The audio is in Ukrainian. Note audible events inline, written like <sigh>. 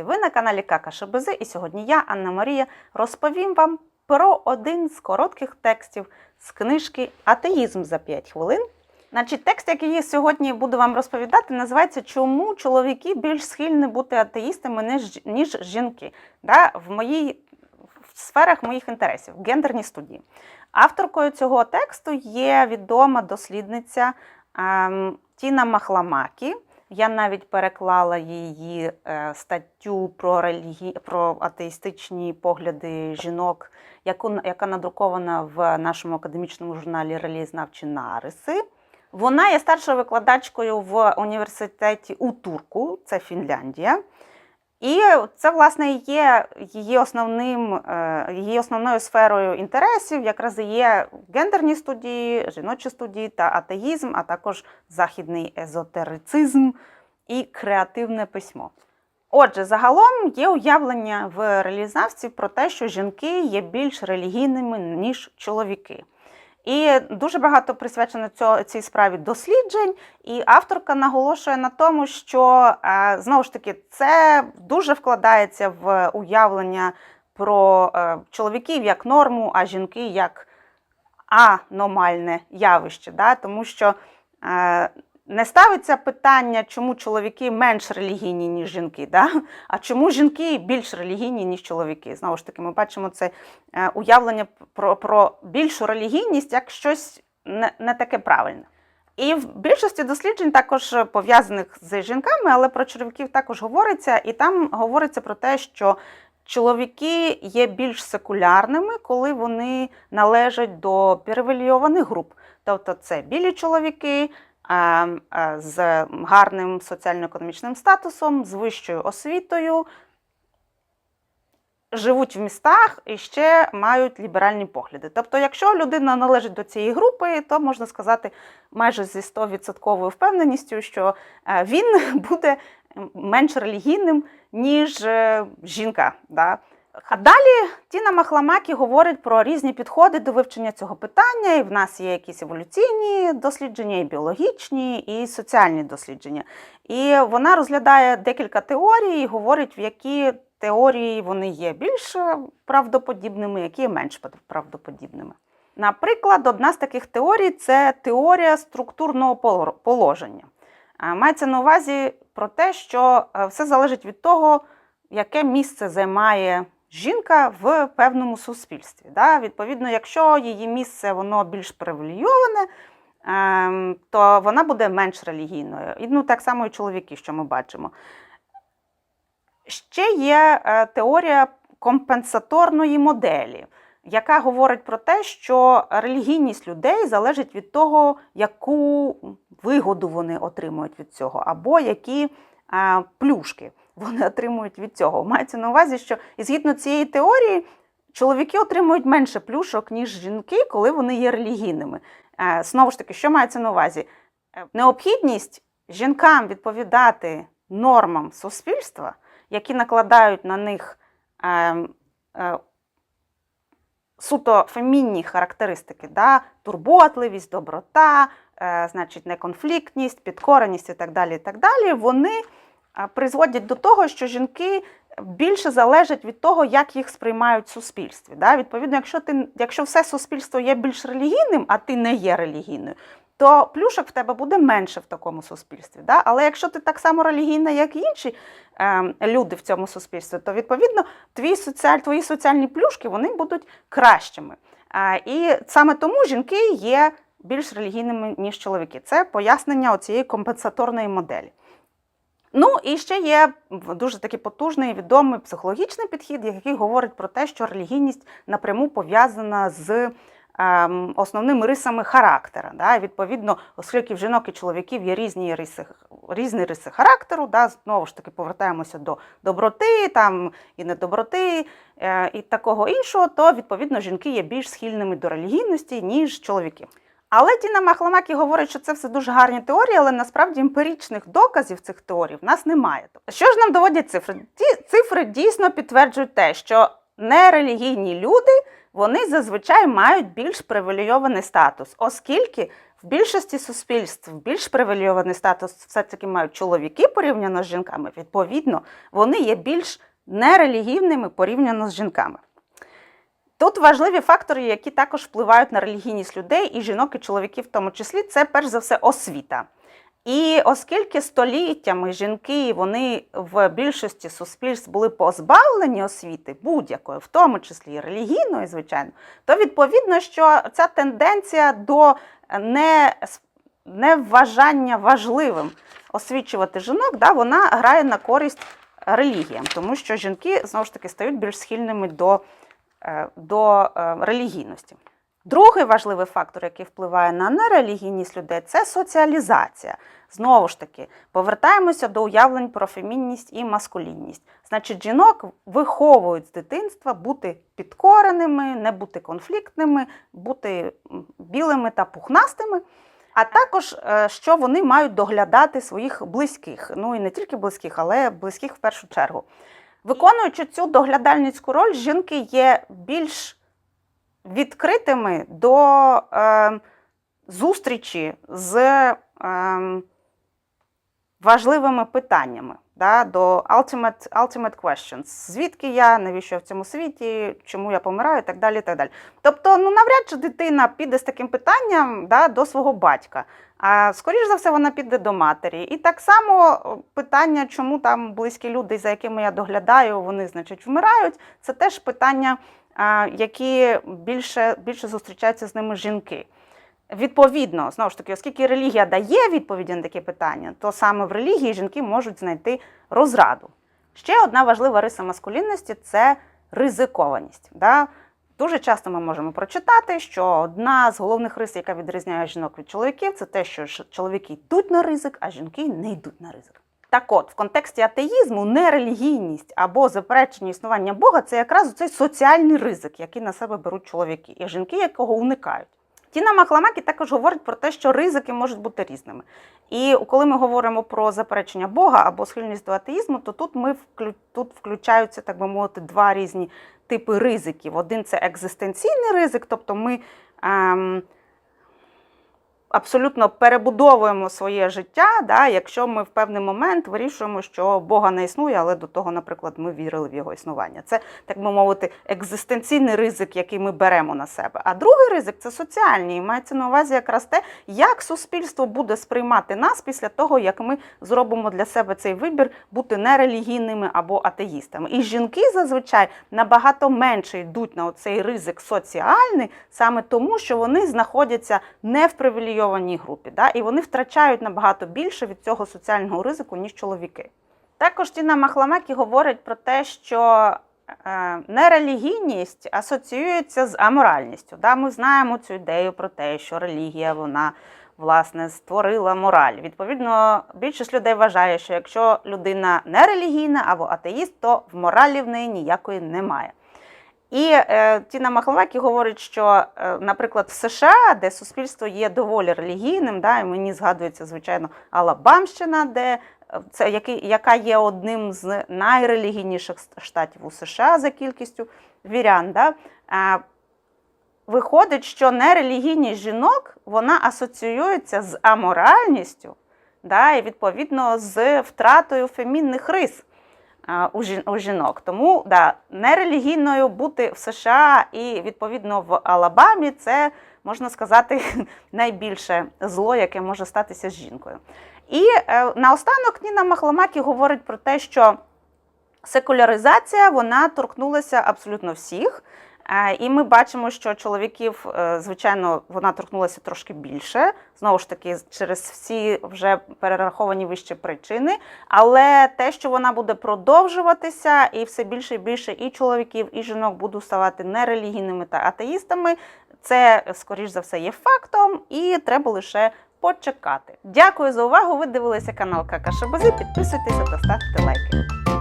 Друзі, ви на каналі Кака Шебези, і сьогодні я, Анна Марія, розповім вам про один з коротких текстів з книжки Атеїзм за 5 хвилин. Значить, текст, який я сьогодні буду вам розповідати, називається Чому чоловіки більш схильні бути атеїстами, ніж, жінки да, в моїй в сферах моїх інтересів, в гендерній студії. Авторкою цього тексту є відома дослідниця ем, Тіна Махламакі. Я навіть переклала її е, статтю про релігі... про атеїстичні погляди жінок, яку, яка надрукована в нашому академічному журналі Релізнавчі нариси. Вона є старшою викладачкою в університеті у Турку, це Фінляндія. І це, власне, є її основним, е, її основною сферою інтересів, якраз і є гендерні студії, жіночі студії та атеїзм, а також західний езотерицизм і креативне письмо. Отже, загалом є уявлення в реалізнавців про те, що жінки є більш релігійними, ніж чоловіки. І дуже багато присвячено цьо- цій справі досліджень, і авторка наголошує на тому, що е, знову ж таки це дуже вкладається в уявлення про е, чоловіків як норму, а жінки як аномальне явище. Да? Тому що е, не ставиться питання, чому чоловіки менш релігійні, ніж жінки, да? а чому жінки більш релігійні, ніж чоловіки. Знову ж таки, ми бачимо це е, уявлення про, про більшу релігійність як щось не, не таке правильне. І в більшості досліджень також пов'язаних з жінками, але про чоловіків також говориться, і там говориться про те, що чоловіки є більш секулярними, коли вони належать до привілейованих груп. Тобто це білі чоловіки з гарним соціально-економічним статусом, з вищою освітою, живуть в містах і ще мають ліберальні погляди. Тобто, якщо людина належить до цієї групи, то можна сказати майже зі 100% впевненістю, що е, він <laughs> буде менш релігійним, ніж е, жінка. Да? А далі Тіна Махламакі говорить про різні підходи до вивчення цього питання. І в нас є якісь еволюційні дослідження, і біологічні, і соціальні дослідження. І вона розглядає декілька теорій і говорить, в які теорії вони є більш правдоподібними, які менш правдоподібними. Наприклад, одна з таких теорій це теорія структурного положення. Мається на увазі про те, що е, все залежить від того, яке місце займає жінка в певному суспільстві. Да? Відповідно, якщо її місце воно більш привілейоване, ем, то вона буде менш релігійною. І ну, так само і чоловіки, що ми бачимо. Ще є е, теорія компенсаторної моделі, яка говорить про те, що релігійність людей залежить від того, яку вигоду вони отримують від цього, або які плюшки вони <laughs> отримують від цього. Мається на увазі, що і згідно цієї теорії, чоловіки отримують менше плюшок, ніж жінки, коли вони є релігійними. Е, Знову ж таки, що мається на увазі? Е, Необхідність жінкам відповідати нормам суспільства, які накладають на них е, е, суто фемінні характеристики, да? турботливість, доброта, значить, неконфліктність, підкореність і так далі, і так далі, вони призводять до того, що жінки більше залежать від того, як їх сприймають в суспільстві. Да? Відповідно, якщо, ти, якщо все суспільство є більш релігійним, а ти не є релігійною, то плюшок в тебе буде менше в такому суспільстві. Да? Але якщо ти так само релігійна, як і інші е, люди в цьому суспільстві, то відповідно твій соціаль, твої соціальні плюшки вони будуть кращими. Е, і саме тому жінки є більш релігійними, ніж чоловіки. Це пояснення цієї компенсаторної моделі. Ну і ще є дуже такий потужний відомий психологічний підхід, який говорить про те, що релігійність напряму пов'язана з ем, основними рисами характера. Да? Відповідно, оскільки в жінок і чоловіків є різні риси, різні риси характеру, да? знову ж таки повертаємося до доброти там, і недоброти е, і такого іншого, то відповідно жінки є більш схильними до релігійності, ніж чоловіки. Але Тіна Махламакі говорить, що це все дуже гарні теорії, але насправді емпіричних доказів цих теорій в нас немає. Що ж нам доводять цифри? Ті цифри дійсно підтверджують те, що нерелігійні люди вони зазвичай мають більш привілейований статус, оскільки в більшості суспільств більш привілейований статус все-таки мають чоловіки порівняно з жінками, відповідно, вони є більш нерелігійними порівняно з жінками. Тут важливі фактори, які також впливають на релігійність людей, і жінок, і чоловіків в тому числі, це перш за все освіта. І оскільки століттями жінки вони в більшості суспільств були позбавлені освіти будь-якої, в тому числі і релігійної, звичайно, то відповідно, що ця тенденція до не, невважання важливим освічувати жінок, да, вона грає на користь релігіям, тому що жінки знову ж таки стають більш схильними до, до е, релігійності. Другий важливий фактор, який впливає на нерелігійність людей, це соціалізація. Знову ж таки, повертаємося до уявлень про фемінність і маскулінність. Значить, жінок виховують з дитинства бути підкореними, не бути конфліктними, бути білими та пухнастими. А також, е, що вони мають доглядати своїх близьких, ну і не тільки близьких, але близьких в першу чергу. Виконуючи цю доглядальницьку роль, жінки є більш відкритими до е, зустрічі з е, важливими питаннями, да, до ultimate, ultimate questions. Звідки я, навіщо я в цьому світі, чому я помираю і так далі. І так далі. Тобто, ну навряд чи дитина піде з таким питанням да, до свого батька. А скоріш за все, вона піде до матері. І так само питання, чому там близькі люди, за якими я доглядаю, вони, значить, вмирають, це теж питання, які більше, більше зустрічаються з ними жінки. Відповідно, знову ж таки, оскільки релігія дає відповіді на такі питання, то саме в релігії жінки можуть знайти розраду. Ще одна важлива риса маскулінності це ризикованість. Да? Дуже часто ми можемо прочитати, що одна з головних рис, яка відрізняє жінок від чоловіків, це те, що чоловіки йдуть на ризик, а жінки не йдуть на ризик. Так от, в контексті атеїзму нерелігійність або заперечення існування Бога це якраз цей соціальний ризик, який на себе беруть чоловіки, і жінки, якого уникають. Тіна Махламакі також говорить про те, що ризики можуть бути різними. І коли ми говоримо про заперечення Бога або схильність до атеїзму, то тут ми тут включаються, так би мовити, два різні типи ризиків. Один це екзистенційний ризик, тобто ми ем, абсолютно перебудовуємо своє життя, да, якщо ми в певний момент вирішуємо, що Бога не існує, але до того, наприклад, ми вірили в його існування. Це, так би мовити, екзистенційний ризик, який ми беремо на себе. А другий ризик це соціальний. І мається на увазі якраз те, як суспільство буде сприймати нас після того, як ми зробимо для себе цей вибір бути нерелігійними або атеїстами. І жінки зазвичай набагато менше йдуть на цей ризик соціальний, саме тому, що вони знаходяться не в привілейованій групі, да, і вони втрачають набагато більше від цього соціального ризику, ніж чоловіки. Також Тіна Махламакі говорить про те, що е, нерелігійність асоціюється з аморальністю. Да? Ми знаємо цю ідею про те, що релігія вона власне створила мораль. Відповідно, більшість людей вважає, що якщо людина нерелігійна або атеїст, то в моралі в неї ніякої немає. І е, Тіна Махловакі говорить, що, е, наприклад, в США, де суспільство є доволі релігійним, да, і мені згадується, звичайно, Алабамщина, де е, це який, яка є одним з найрелігійніших штатів у США за кількістю вірян. Да, е, виходить, що нерелігійність жінок вона асоціюється з аморальністю, да, і відповідно з втратою фемінних рис у жінок. Тому да, нерелігійною бути в США і відповідно в Алабамі це можна сказати <laughs> найбільше зло, яке може статися з жінкою. І е, наостанок Ніна Махламакі говорить про те, що секуляризація вона торкнулася абсолютно всіх. Е, І ми бачимо, що чоловіків, е, звичайно, вона торкнулася трошки більше, знову ж таки, через всі вже перераховані вище причини. Але те, що вона буде продовжуватися, і все більше і більше і чоловіків, і жінок будуть ставати нерелігійними та атеїстами, це, скоріш за все, є фактом, і треба лише почекати. Дякую за увагу. Ви дивилися канал Какашебези. Підписуйтеся та ставте лайки.